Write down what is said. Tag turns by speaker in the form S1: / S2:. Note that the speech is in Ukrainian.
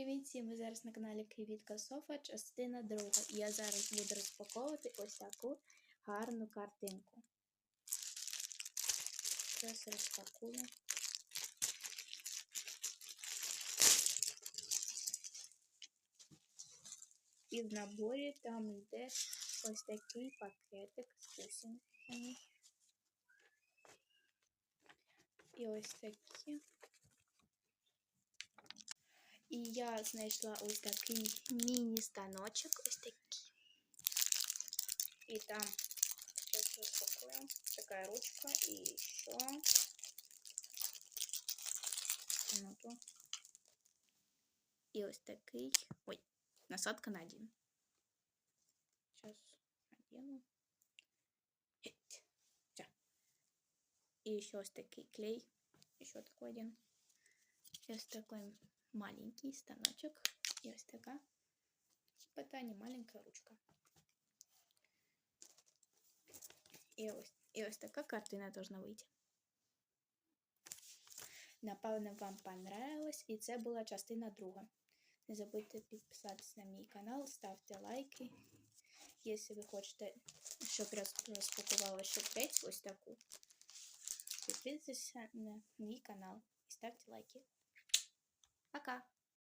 S1: Привіт всім! Ви зараз на каналі Квітка Софа, частина друга. І я зараз буду розпаковувати ось таку гарну картинку. Зараз розпакую. І в наборі там йде ось такий пакетик з бусинками. І ось такі. І я знайшла ось такий міні-станочок, ось такий. І там сейчас розпакуємо. Така ручка і що. Минуту. І ось такий. Ой, насадка на один. Сейчас надену. Геть. Всё. И еще ось такий клей. Еще такой один. Сейчас такой маленький станочок. И ось така. Типа не маленькая ручка. І ось, і ось така картина должна вийти. Напевно, вам понравилось. І це була частина друга. Не забудьте підписатися на мій канал, ставте лайки. Якщо ви хочете, щоб розпакувала ще третю ось таку, підписуйтесь на мій канал і ставте лайки. Пока!